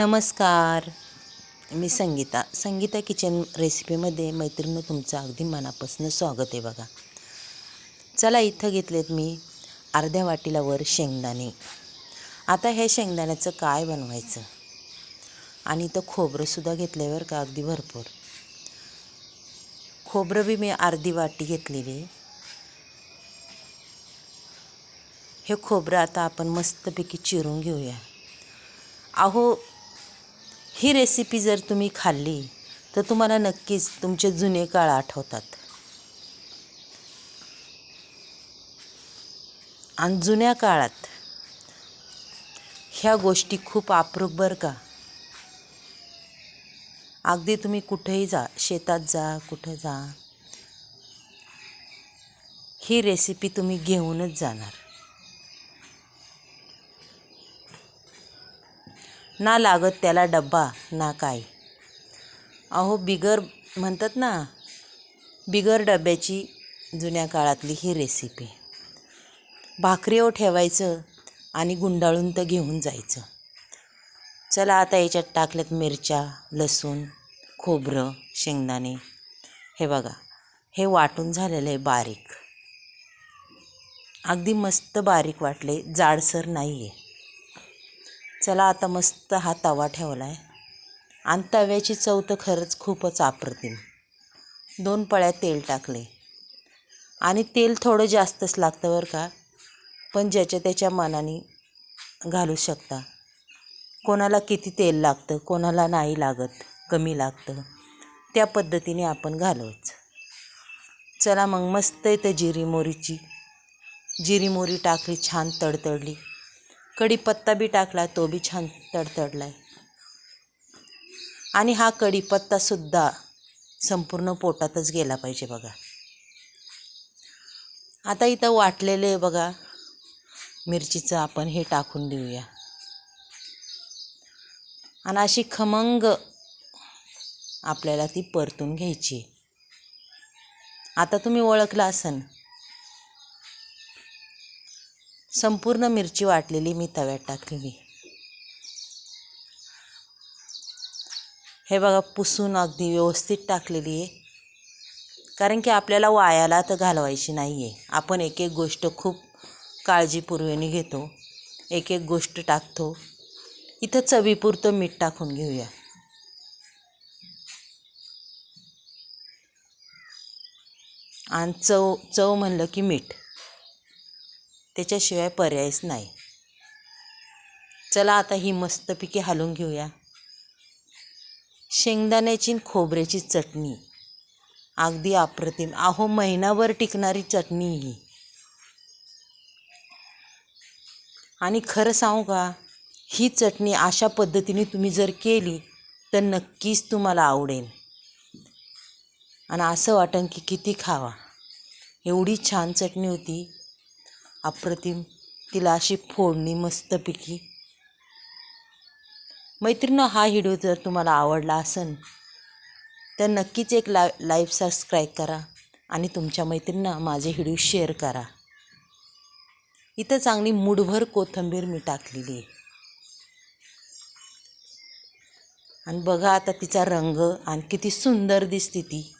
नमस्कार. मी संगीता. संगीता किचन रेसिपीमध्ये मैत्रिणी तुमचं अगदी मनापासून स्वागत आहे बघा. चला इथं घेतलेत मी अर्ध्या वाटीला वर शेंगदाणे. आता हे शेंगदाण्याचं काय बनवायचं? आणि इथं खोबरंसुद्धा घेतल्यावर का अगदी भरपूर. खोबरं बी मी अर्धी वाटी घेतलेली. हे खोबरं आता आपण मस्तपैकी चिरून घेऊया. अहो ही रेसिपी जर तुम्ही खाल्ली तर तुम्हाला नक्कीच तुमचे जुने काळ आठवतात. आणि जुन्या काळात ह्या गोष्टी खूप आपरूप बरं का? अगदी तुम्ही कुठेही जा शेतात जा कुठं जा ही रेसिपी तुम्ही घेऊनच जाणार. ना लागत त्याला डब्बा ना काय. अहो बिगर म्हणतात ना बिगर डब्याची जुन्या काळातली ही रेसिपी भाकरीवर ठेवायचं आणि गुंडाळून तर घेऊन जायचं. चला आता याच्यात टाकल्यात मिरच्या लसूण खोबरं शेंगदाणे. हे बघा हे वाटून झालेलं आहे बारीक. अगदी मस्त बारीक वाटले जाडसर नाही आहे चला आता मस्त हा तवा ठेवला आहे आणि तव्याची चव तर खरंच खूपच अप्रतिम. दोन पळ्या तेल टाकले. आणि तेल थोडं जास्तच लागतं बरं का? पण ज्याच्या त्याच्या मनाने घालू शकता. कोणाला किती तेल लागतं कोणाला नाही लागत कमी लागतं त्या पद्धतीने आपण घालवच चला मग मस्त इथं जिरी मोरीची. जिरी मोरी टाकली छान तडतडली. कढीपत्ता बी टाकला तो बी छान तडतडला आहे आणि हा कढीपत्तासुद्धा संपूर्ण पोटातच गेला पाहिजे बघा. आता इथं वाटलेलं आहे बघा मिरचीचं आपण हे टाकून देऊया. आणि अशी खमंग आपल्याला ती परतून घ्यायची. आता तुम्ही ओळखला असन संपूर्ण मिरची वाटलेली मी तव्यात टाकलेली. हे बघा पुसून अगदी व्यवस्थित टाकलेली आहे. कारण की आपल्याला वायाला तर घालवायची नाही आहे आपण एक एक गोष्ट खूप काळजीपूर्वेने घेतो. एक एक गोष्ट टाकतो. इथं चवीपुरतं मीठ टाकून घेऊया. आणि चव चव म्हणलं की मीठ. त्याच्याशिवाय पर्यायच नाही. चला आता ही मस्तपैकी हलवून घेऊया. शेंगदाण्याची खोबऱ्याची चटणी. अगदी अप्रतिम. अहो महिनाभर टिकणारी चटणी ही. आणि खरं सांगू का ही चटणी अशा पद्धतीने तुम्ही जर केली तर नक्कीच तुम्हाला आवडेल. आणि असं वाटेल की किती खावा. एवढी छान चटणी होती. अप्रतिम. तिला अशी फोडणी मस्तपैकी. मैत्रिणं हा व्हिडिओ जर तुम्हाला आवडला असेल तर नक्कीच एक ला लाईव्ह सबस्क्राईब करा आणि तुमच्या मैत्रिणींना माझे व्हिडिओ शेअर करा. इथं चांगली मुठभर कोथिंबीर मी टाकलेली आहे. आणि बघा आता तिचा रंग आणि किती सुंदर दिसते ती.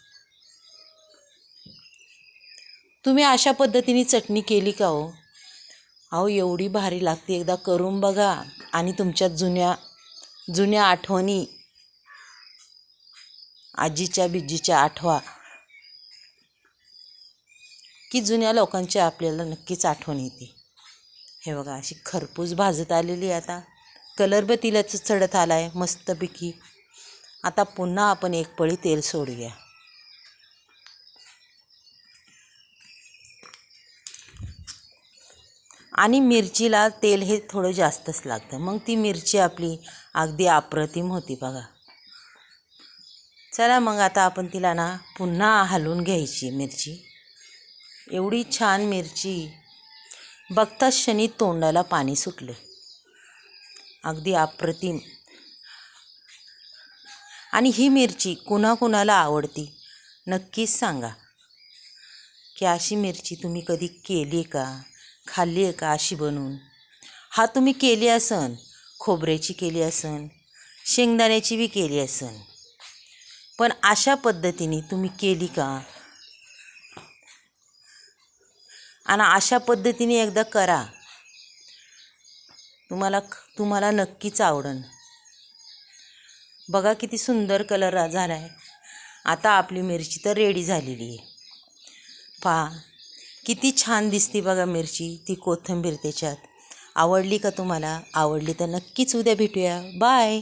तुम्ही अशा पद्धतीने चटणी केली का हो? अहो एवढी भारी लागते. एकदा करून बघा. आणि तुमच्या जुन्या जुन्या आठवणी. आजीच्या बिजीच्या आठवा. की जुन्या लोकांची आपल्याला नक्कीच आठवण येते. हे बघा अशी खरपूस भाजत आलेली आहे आता. कलर ब चढत आला आहे मस्तपैकी. आता पुन्हा आपण एक पळी तेल सोडूया. आणि मिरचीला तेल हे थोडं जास्तच लागतं. मग ती मिरची आपली अगदी अप्रतिम होती बघा. चला मग आता आपण तिला ना पुन्हा हलवून घ्यायची मिरची. एवढी छान मिरची. बघताच क्षणी तोंडाला पाणी सुटलं. अगदी अप्रतिम. आणि ही मिरची कुणाकुणाला आवडती? नक्कीच सांगा. की अशी मिरची तुम्ही कधी केली का? खाल्ली आहे का अशी बनवून? हा तुम्ही केली असन खोबऱ्याची केली असन शेंगदाण्याची बी केली असन पण अशा पद्धतीने तुम्ही केली का? आणि अशा पद्धतीने एकदा करा. तुम्हाला तुम्हाला नक्कीच आवडन. बघा किती सुंदर कलर झाला आहे आता आपली मिरची तर रेडी झालेली आहे. पहा. किती छान दिसते बघा मिरची ती कोथिंबीर त्याच्यात. आवडली का तुम्हाला? आवडली तर नक्कीच उद्या भेटूया. बाय